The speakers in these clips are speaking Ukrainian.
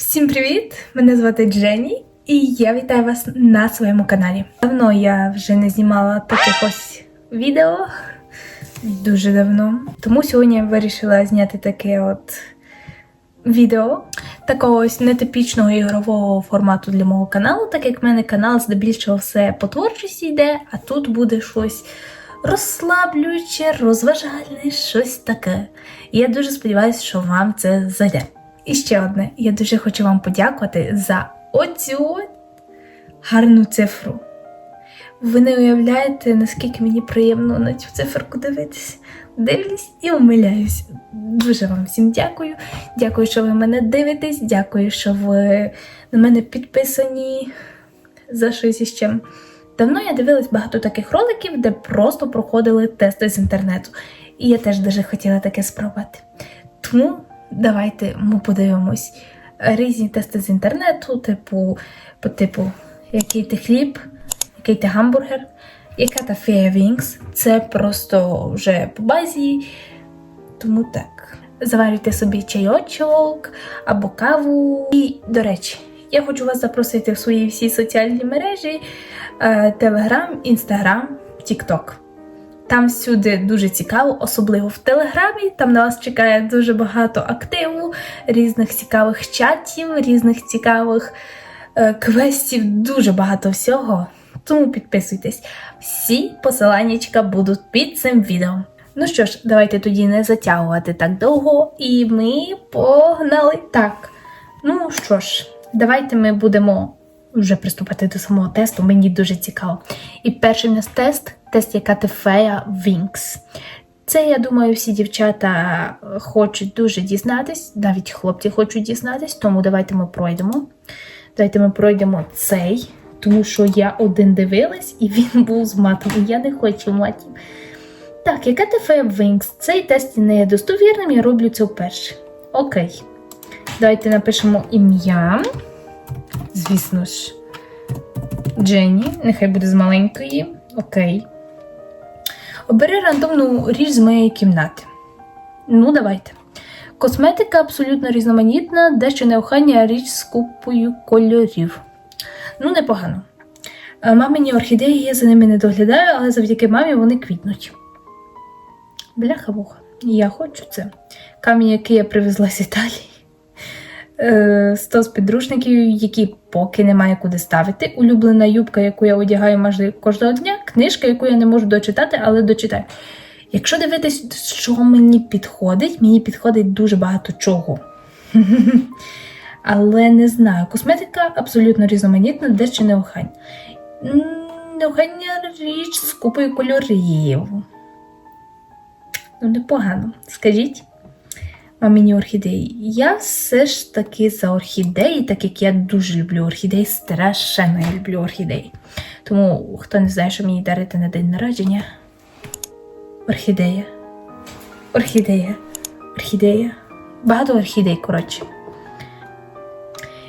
Всім привіт! Мене звати Дженні, і я вітаю вас на своєму каналі. Давно я вже не знімала таких ось відео. Дуже давно. Тому сьогодні я вирішила зняти таке от відео такого ось нетипічного ігрового формату для мого каналу, так як в мене канал здебільшого все по творчості йде, а тут буде щось розслаблююче, розважальне, щось таке. І я дуже сподіваюся, що вам це зайде. І ще одне, я дуже хочу вам подякувати за оцю гарну цифру. Ви не уявляєте, наскільки мені приємно на цю циферку дивитися. Дивлюсь і умиляюсь. Дуже вам всім дякую. Дякую, що ви мене дивитесь. Дякую, що ви на мене підписані за щось іще. Давно я дивилась багато таких роликів, де просто проходили тести з інтернету. І я теж дуже хотіла таке спробувати. Тому давайте ми подивимось різні тести з інтернету, типу, по типу, який ти хліб, який ти гамбургер, яка та фея Вінкс. Це просто вже по базі. Тому так. Заварюйте собі чайочок або каву. І, до речі, я хочу вас запросити в свої всі соціальні мережі: Телеграм, Інстаграм, Тікток. Там всюди дуже цікаво, особливо в Телеграмі. Там на вас чекає дуже багато активу, різних цікавих чатів, різних цікавих е, квестів, дуже багато всього. Тому підписуйтесь. Всі посиланнячка будуть під цим відео. Ну що ж, давайте тоді не затягувати так довго, і ми погнали. Так. Ну що ж, давайте ми будемо вже приступати до самого тесту. Мені дуже цікаво. І перший у нас тест тест яка ти Вінкс. Це, я думаю, всі дівчата хочуть дуже дізнатись, навіть хлопці хочуть дізнатись, тому давайте ми пройдемо. Давайте ми пройдемо цей, тому що я один дивилась і він був з матом. і Я не хочу матів. Так, яка ти фея Вінкс? Цей тест не є достовірним, я роблю це вперше. Окей. Давайте напишемо ім'я. Звісно ж, Дженні, нехай буде з маленької. Окей. Обери рандомну річ з моєї кімнати. Ну, давайте. Косметика абсолютно різноманітна, дещо неохання річ з купою кольорів. Ну, непогано. Е, Мамині орхідеї я за ними не доглядаю, але завдяки мамі вони квітнуть. Бляха-муха. Я хочу це. Камінь, який я привезла з Італії. Е, Стос підручників, які поки немає куди ставити. Улюблена юбка, яку я одягаю майже кожного дня, книжка, яку я не можу дочитати, але дочитаю. Якщо дивитись, що мені підходить, мені підходить дуже багато чого. Але не знаю, косметика абсолютно різноманітна, дещо неохань. Неохання річ з купою кольорів. Ну, непогано. Скажіть мамині орхідеї. Я все ж таки за орхідеї, так як я дуже люблю орхідеї, страшенно люблю орхідеї. Тому, хто не знає, що мені дарити на день народження. Орхідея. Орхідея. Орхідея. Багато орхідей, коротше.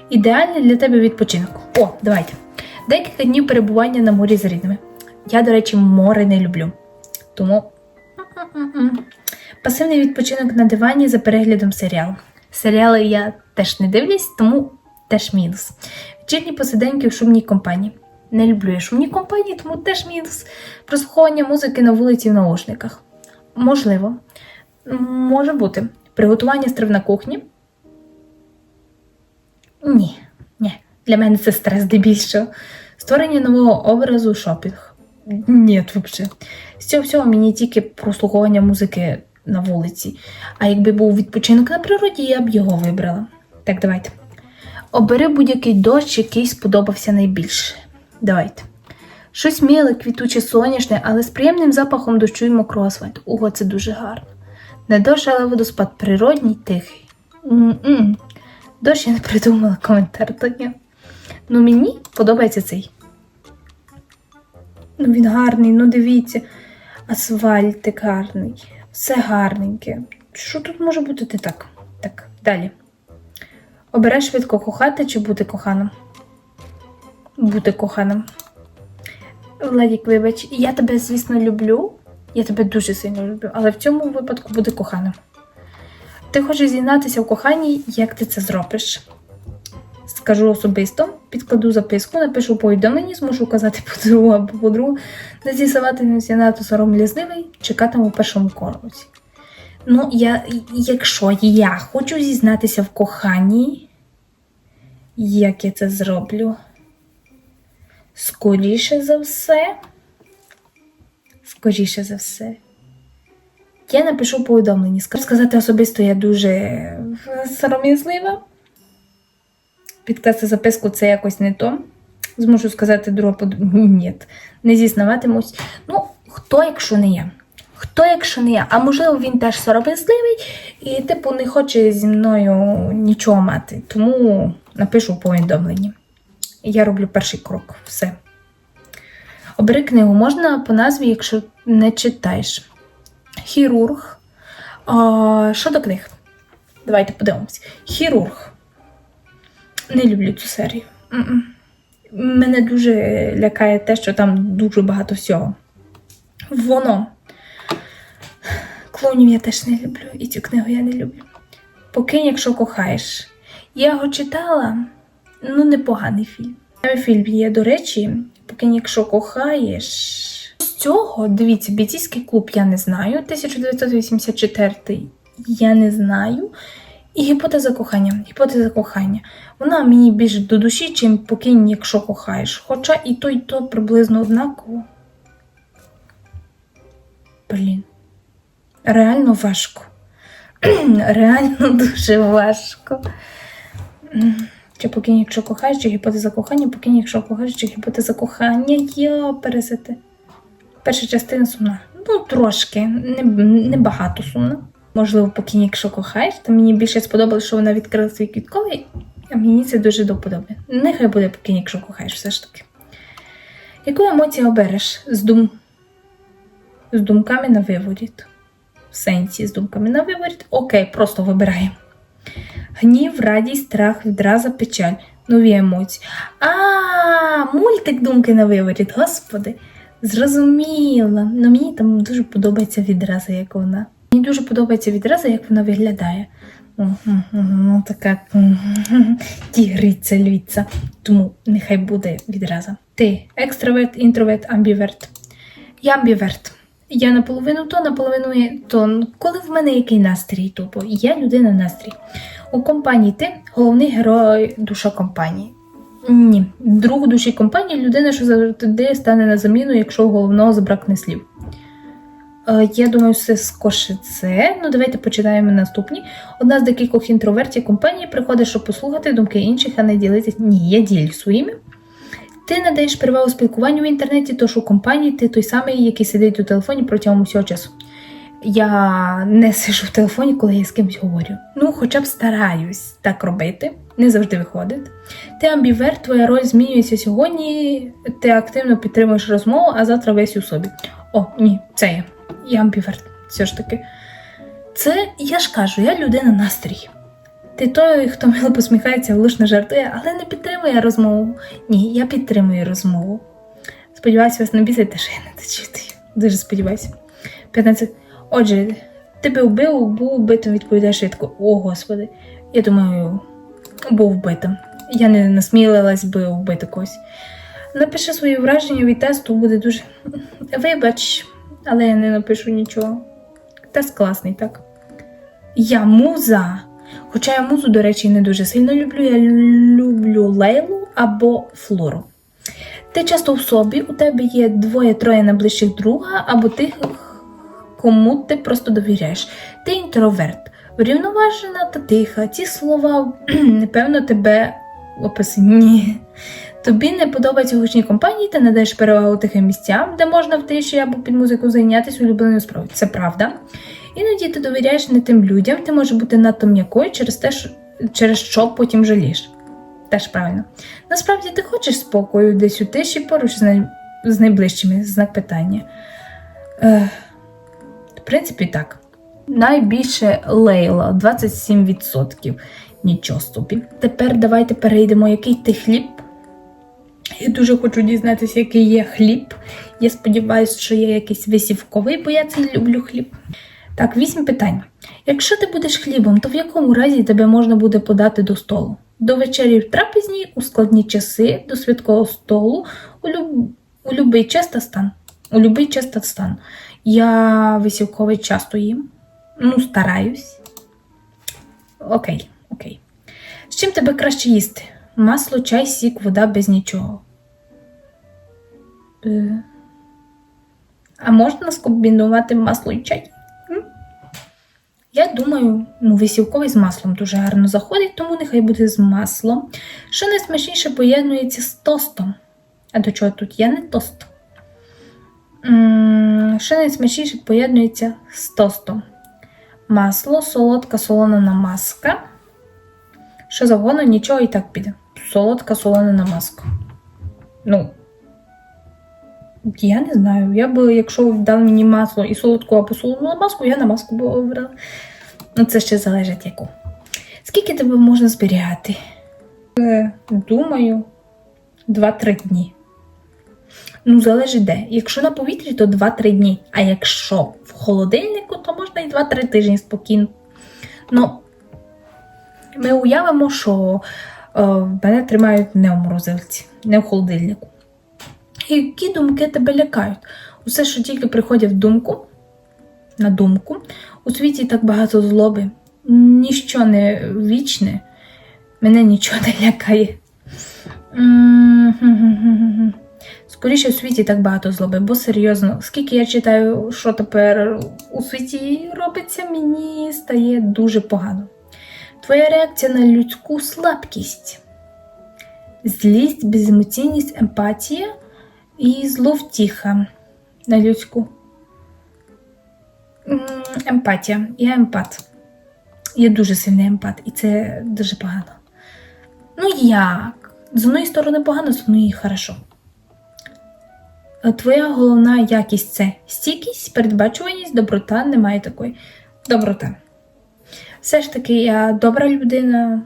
Ідеальний для тебе відпочинок. О, давайте. Декілька днів перебування на морі з рідними. Я, до речі, море не люблю. Тому. Пасивний відпочинок на дивані за переглядом серіалу. Серіали я теж не дивлюсь, тому теж мінус. Вечірні посиденьки в шумній компанії. Не люблю я шумні компанії, тому теж мінус. Прослуховування музики на вулиці в наушниках. Можливо. Може бути. Приготування страв на кухні. Ні, ні. Для мене це стрес здебільшого. Створення нового образу шопінг. Ні, взагалі. З цього всього мені тільки прослуховування музики на вулиці. А якби був відпочинок на природі, я б його вибрала. Так, давайте. Обери будь-який дощ, який сподобався найбільше. Давайте. Щось миле, квітуче, соняшне, але з приємним запахом дощу і мокрого асфальту. Ого, це дуже гарно. Не дощ, але водоспад природній, тихий. М-м. Дощ я не придумала коментар, то ні. Ну мені подобається цей. Ну він гарний, ну дивіться. Асфальтик гарний. Все гарненьке. Що тут може бути не так? Так, далі. Обирай швидко кохати чи бути коханим? Бути коханим. Владік, вибач, я тебе, звісно, люблю. Я тебе дуже сильно люблю, але в цьому випадку бути коханим. Ти хочеш зізнатися в коханні, як ти це зробиш? Скажу особисто, підкладу записку, напишу повідомлення, зможу казати подругу або подругу, не з'ясуватимуся надто сором'язливий, чекатиму у першому кроці. Ну, я, якщо я хочу зізнатися в коханні, як я це зроблю? Скоріше за все. Скоріше за все. Я напишу повідомлення. Скажу сказати особисто, я дуже сором'язлива. Підкласти записку це якось не то. Зможу сказати друга подруга. Ні, не зізнаватимусь. Ну, хто, якщо не я? Хто, якщо не я? А можливо, він теж сором'язливий і, типу, не хоче зі мною нічого мати. Тому напишу повідомлення. Я роблю перший крок. Все. Обери книгу можна по назві, якщо не читаєш. Хірург. А, що до книг? Давайте подивимось. Хірург. Не люблю цю серію. М-м. Мене дуже лякає те, що там дуже багато всього. Воно. Клонів я теж не люблю, і цю книгу я не люблю. Покинь, якщо кохаєш. Я його читала, ну, непоганий фільм. Фільм є, до речі, покинь, якщо кохаєш. З цього, дивіться, бійцівський клуб я не знаю. 1984 я не знаю. І гіпотеза кохання. Гіпотеза кохання. Вона мені більше до душі, чим покинь, якщо кохаєш. Хоча і то, і то приблизно однаково. Блін. Реально важко. Реально дуже важко. Чи покинь, якщо кохаєш, чи гіпотеза кохання, покинь, якщо кохаєш, чи гіпотеза кохання, йо, пересити. Перша частина сумна. Ну, трошки, не, не сумна. Можливо, покинь, якщо кохаєш, то мені більше сподобалося, що вона відкрила свій квітковий, а мені це дуже до вподоби. Нехай буде покинь, якщо кохаєш, все ж таки. Яку емоцію обереш з дум... з думками на виворіт? В сенсі з думками на виворіт? Окей, просто вибираємо. Гнів, радість, страх, відраза, печаль. Нові емоції. А, мультик думки на виворіт, господи. Зрозуміла. Ну мені там дуже подобається відраза, як вона. Мені дуже подобається відраза, як вона виглядає. Ну, така тігриця, львіця. Тому нехай буде відраза. Ти екстраверт, інтроверт, амбіверт. Я амбіверт. Я наполовину то, наполовину то. Коли в мене який настрій, тупо, я людина настрій. У компанії ти головний герой душа компанії. Ні, друг душі компанії людина, що завжди стане на заміну, якщо у головного забракне слів. Е, Я думаю, все скорше це. Ну, давайте почитаємо наступні. Одна з декількох інтровертів компанії приходить, щоб послухати думки інших, а не ділитися. Ні, я ділю своїми. Ти надаєш перевагу спілкуванню в інтернеті, тож у компанії ти той самий, який сидить у телефоні протягом усього часу. Я не сижу в телефоні, коли я з кимось говорю. Ну, хоча б стараюсь так робити, не завжди виходить. Ти амбіверт, твоя роль змінюється сьогодні, ти активно підтримуєш розмову, а завтра весь у собі. О, ні, це я. Я амбіверт, все ж таки. Це я ж кажу, я людина настрій. Ти той, хто мило посміхається, влучно жартує, але не підтримує розмову. Ні, я підтримую розмову. Сподіваюся, вас не бісить, що я не дочитую. Дуже сподіваюся. 15. Отже, тебе вбив, був вбитим, відповідає швидко. О, господи. Я думаю, був вбитим. Я не насмілилась би вбити когось. Напиши свої враження від тесту, буде дуже. Вибач, але я не напишу нічого. Тест класний, так? Я муза. Хоча я музу, до речі, не дуже сильно люблю. Я люблю Лейлу або Флору. Ти часто в собі, у тебе є двоє-троє найближчих друга, або тих, кому ти просто довіряєш. Ти інтроверт, врівноважена та тиха. Ці слова, напевно, тебе описані. Тобі не подобаються гучні компанії, ти надаєш перевагу тихим місцям, де можна в тиші або під музику зайнятися улюбленою справою. Це правда. Іноді ти довіряєш не тим людям, ти можеш бути надто м'якою через те, через що потім жалієш. Теж правильно. Насправді ти хочеш спокою десь у тиші поруч з, з найближчими знак питання. Ех, в принципі, так. Найбільше Лейла 27%. Нічого собі. Тепер давайте перейдемо, який ти хліб. Я дуже хочу дізнатися, який є хліб. Я сподіваюся, що є якийсь висівковий, бо я цей люблю хліб. Так, вісім питань. Якщо ти будеш хлібом, то в якому разі тебе можна буде подати до столу? До вечері в трапезній, у складні часи, до святкового столу, у, люб... у любий час та стан. У любий час та стан. Я висівковий часто їм. Ну, стараюсь. Окей, окей. З чим тебе краще їсти? Масло, чай, сік, вода без нічого. Е... А можна скомбінувати масло і чай? Я думаю, ну, висівковий з маслом дуже гарно заходить, тому нехай буде з маслом. Що найсмачніше поєднується з тостом. А до чого тут я не тост? Що найсмачніше поєднується з тостом? Масло, солодка солона намазка. Що завгодно, нічого і так піде. Солодка солона намазка. Ну, я не знаю. Я би, якщо дали мені масло і солодку або солону намазку, я намазку би обрала. Ну, це ще залежить яку. Скільки тебе можна зберігати? Е, думаю, 2-3 дні. Ну, залежить де. Якщо на повітрі, то 2-3 дні. А якщо в холодильнику, то можна і 2-3 тижні спокійно. Ну, ми уявимо, що мене тримають не в морозилці, не в холодильнику. І Які думки тебе лякають? Усе, що тільки приходять в думку, на думку, у світі так багато злоби, ніщо не вічне, мене нічого не лякає. Скоріше у світі так багато злоби, бо серйозно, скільки я читаю, що тепер у світі робиться, мені стає дуже погано. Твоя реакція на людську слабкість, злість, беземоційність, емпатія і зловтіха на людську. Емпатія. Я емпат. Я дуже сильний емпат, і це дуже погано. Ну як? З одної сторони погано, з одної хорошо. Твоя головна якість це стійкість, передбачуваність, доброта, немає такої. Доброта. Все ж таки, я добра людина.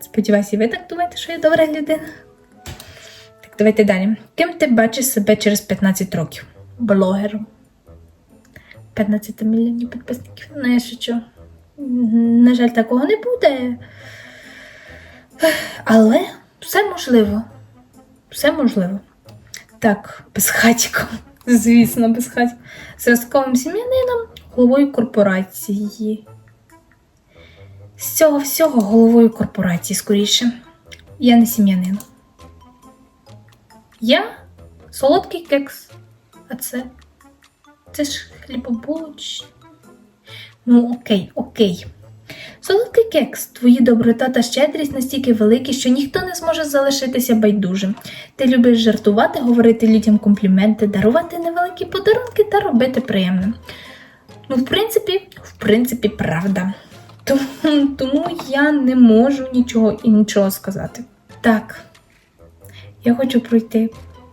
Сподіваюся, ви так думаєте, що я добра людина. Так, давайте далі. Ким ти бачиш себе через 15 років? Блогером. 15 мільйонів підписників. Ну, я шучу. На жаль, такого не буде. Але все можливо. Все можливо. Так, безхатьком. Звісно, безхатьком. Зразковим сім'янином, головою корпорації. З цього всього головою корпорації скоріше. Я не сім'янин. Я солодкий кекс. А це. Це ж хлібобулоч. Ну, окей, окей. Солодкий кекс, твої доброта та щедрість настільки великі, що ніхто не зможе залишитися байдужим. Ти любиш жартувати, говорити людям компліменти, дарувати невеликі подарунки та робити приємне. Ну, в принципі, в принципі, правда. Тому, тому я не можу нічого іншого сказати. Так, я хочу пройти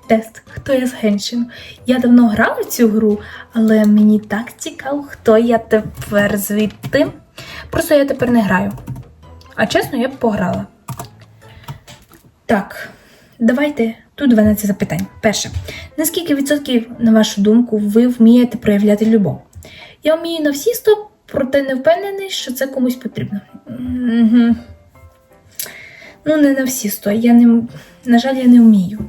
тест, хто я з Геншину. Я давно грала в цю гру, але мені так цікаво, хто я тепер звідти. Просто я тепер не граю. А чесно, я б пограла. Так, давайте тут 12 запитань. Перше. Наскільки відсотків, на вашу думку, ви вмієте проявляти любов? Я вмію на всі 100, проте не впевнений, що це комусь потрібно. Угу. Ну, не на всі 100. Я не, на жаль, я не вмію.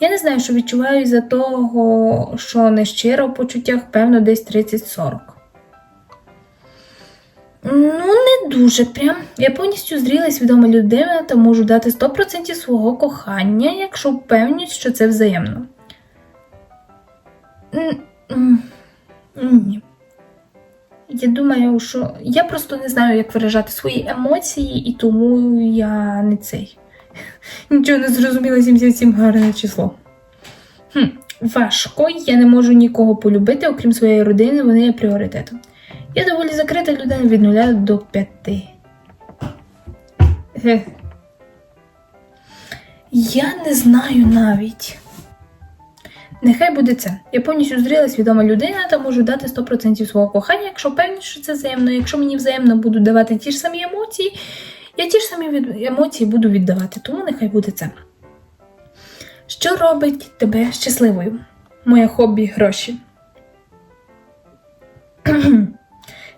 Я не знаю, що відчуваю за того, що не щиро в почуттях, певно, десь 30-40. Ну, не дуже прям. Я повністю зріла і свідома людина та можу дати 100% свого кохання, якщо впевнюсь, що це взаємно. Ні. Я думаю, що я просто не знаю, як виражати свої емоції, і тому я не цей. Нічого не зрозуміла 77 гарне число. Хм, важко, я не можу нікого полюбити, окрім своєї родини, вони є пріоритетом. Я доволі закрита людина від 0 до 5. Ех. Я не знаю навіть. Нехай буде це. Я повністю зріла свідома людина та можу дати 100% свого кохання, якщо певні, що це взаємно. Якщо мені взаємно будуть давати ті ж самі емоції, я ті ж самі від... емоції буду віддавати, тому нехай буде це. Що робить тебе щасливою? Моє хобі гроші.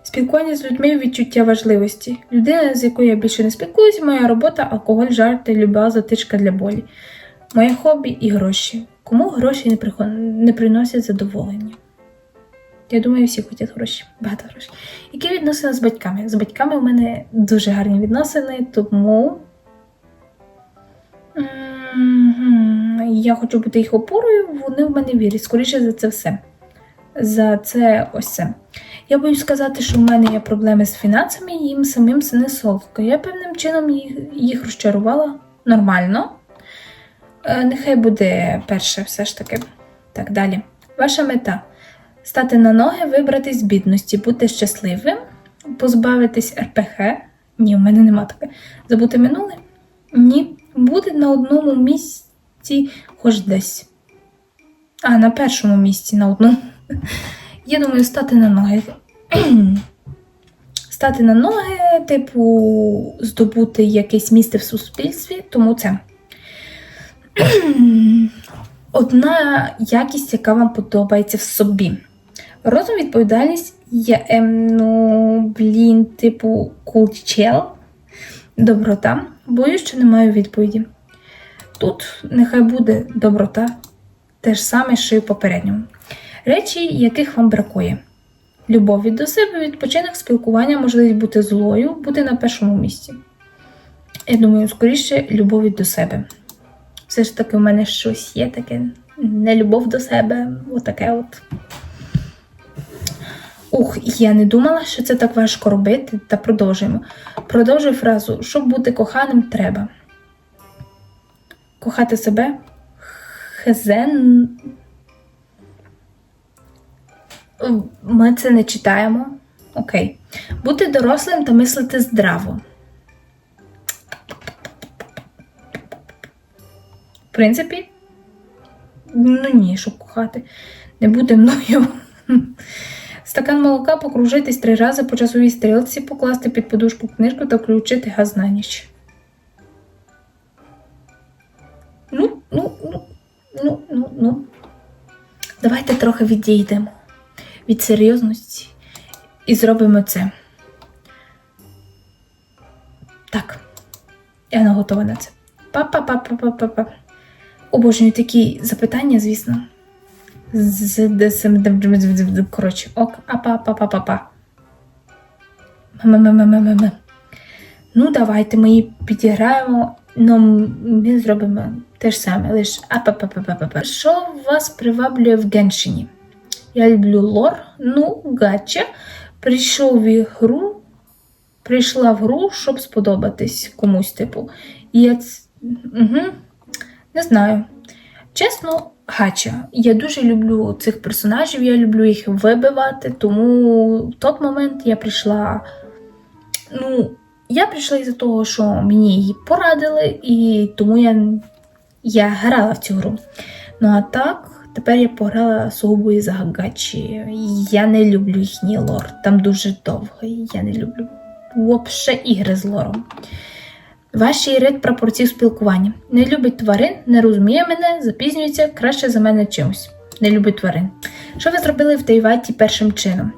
Спілкування з людьми відчуття важливості. Людина, з якою я більше не спілкуюся, моя робота, алкоголь, жарти, люба затичка для болі. Моє хобі і гроші. Кому гроші не, приход... не приносять задоволення? Я думаю, всі хочуть гроші, багато грошей. Які відносини з батьками? З батьками у мене дуже гарні відносини, тому я хочу бути їх опорою, вони в мене вірять. Скоріше за це все. За це ось це. Я боюсь сказати, що в мене є проблеми з фінансами, їм самим це не солодко. Я певним чином їх, їх розчарувала нормально. Е, нехай буде перше, все ж таки. Так, далі. Ваша мета стати на ноги, вибратись з бідності, бути щасливим, позбавитись РПХ. Ні, в мене нема таке. Забути минуле? Ні. Бути на одному місці хоч десь. А, на першому місці на одному. Я думаю, стати на ноги. Стати на ноги, типу, здобути якесь місце в суспільстві, тому це. Одна якість, яка вам подобається в собі. Розум, відповідальність є, ем, ну, блін, типу, chell, доброта. Боюсь, що не маю відповіді. Тут нехай буде доброта, те ж саме, що й в попередньому. Речі, яких вам бракує. Любові до себе, відпочинок, спілкування, можливість бути злою, бути на першому місці. Я думаю, скоріше любові до себе. Все ж таки, у мене щось є таке не любов до себе, отаке от. Ух, я не думала, що це так важко робити, та продовжуємо. Продовжую фразу: щоб бути коханим, треба. Кохати себе. Хезен. Ми це не читаємо. Окей. Бути дорослим та мислити здраво. В принципі, ну ні, щоб кохати. Не бути мною. Стакан молока покружитись три рази по часовій стрілці, покласти під подушку книжку та включити газ на ніч. Ну, ну, ну, ну, ну, ну. Давайте трохи відійдемо від серйозності і зробимо це. Так, я не готова на це. Па-па-па-па-па-па. Обожнюю такі запитання, звісно. Коротше, ок, апа-па-па-па-па. Ну, давайте ми її підіграємо, но ми зробимо те ж саме, лише апа-па-па-па-па. Що вас приваблює в Геншині? Я люблю лор, ну, гача. Прийшов в ігру, прийшла в гру, щоб сподобатись комусь, типу. І я... Угу. Не знаю. Чесно, гача. Я дуже люблю цих персонажів, я люблю їх вибивати, тому в той момент я прийшла. Ну, я прийшла із-за того, що мені її порадили, і тому я, я грала в цю гру. Ну а так, тепер я пограла сугубо із гачі. Я не люблю їхній лор. Там дуже довго. Я не люблю взагалі ігри з лором. Ваші рід прапорців спілкування. Не любить тварин, не розуміє мене, запізнюється краще за мене чимось. Не любить тварин. Що ви зробили в Тайваті першим чином?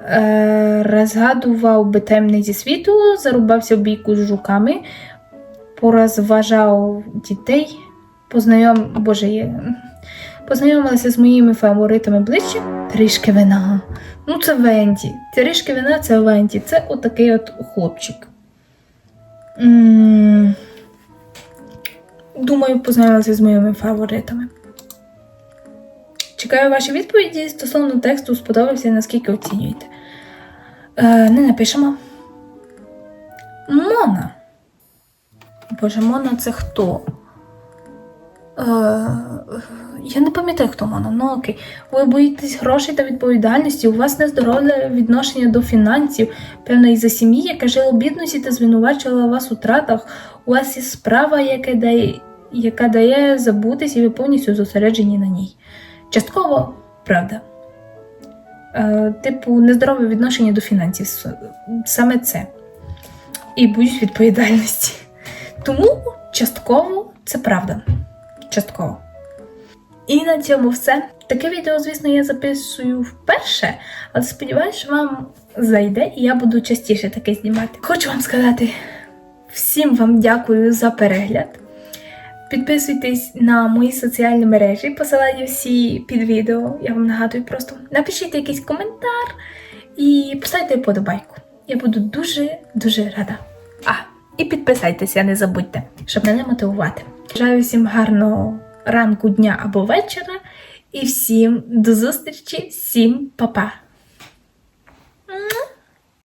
Е, розгадував би таємниці світу, зарубався в бійку з жуками, порозважав дітей, познайом... Боже, є... познайомилася з моїми фаворитами ближче. Трішки вина. Ну, це Венті. Трішки вина це Венті. Це отакий от хлопчик. Думаю, познайомилася з моїми фаворитами. Чекаю ваші відповіді стосовно тексту, сподобався, наскільки оцінюєте. Е, не напишемо. Мона. Боже, Мона це хто? Е, я не пам'ятаю, хто Мона. Ну окей. Ви боїтесь грошей та відповідальності, у вас нездорове відношення до фінансів, певно, із-за сім'ї, яка жила в бідності та звинувачувала вас у тратах. У вас є справа, яка дає, яка дає забутись, і ви повністю зосереджені на ній. Частково правда. Е, типу, нездорове відношення до фінансів. Саме це. І боюсь відповідальності. Тому частково це правда. Частково. І на цьому все. Таке відео, звісно, я записую вперше, але сподіваюся, вам зайде, і я буду частіше таке знімати. Хочу вам сказати всім вам дякую за перегляд. Підписуйтесь на мої соціальні мережі, посилання всі під відео. Я вам нагадую просто. Напишіть якийсь коментар і поставте вподобайку. Я буду дуже-дуже рада. А, і підписайтеся, не забудьте, щоб мене мотивувати. Бажаю всім гарного ранку, дня або вечора. І всім до зустрічі, всім па-па!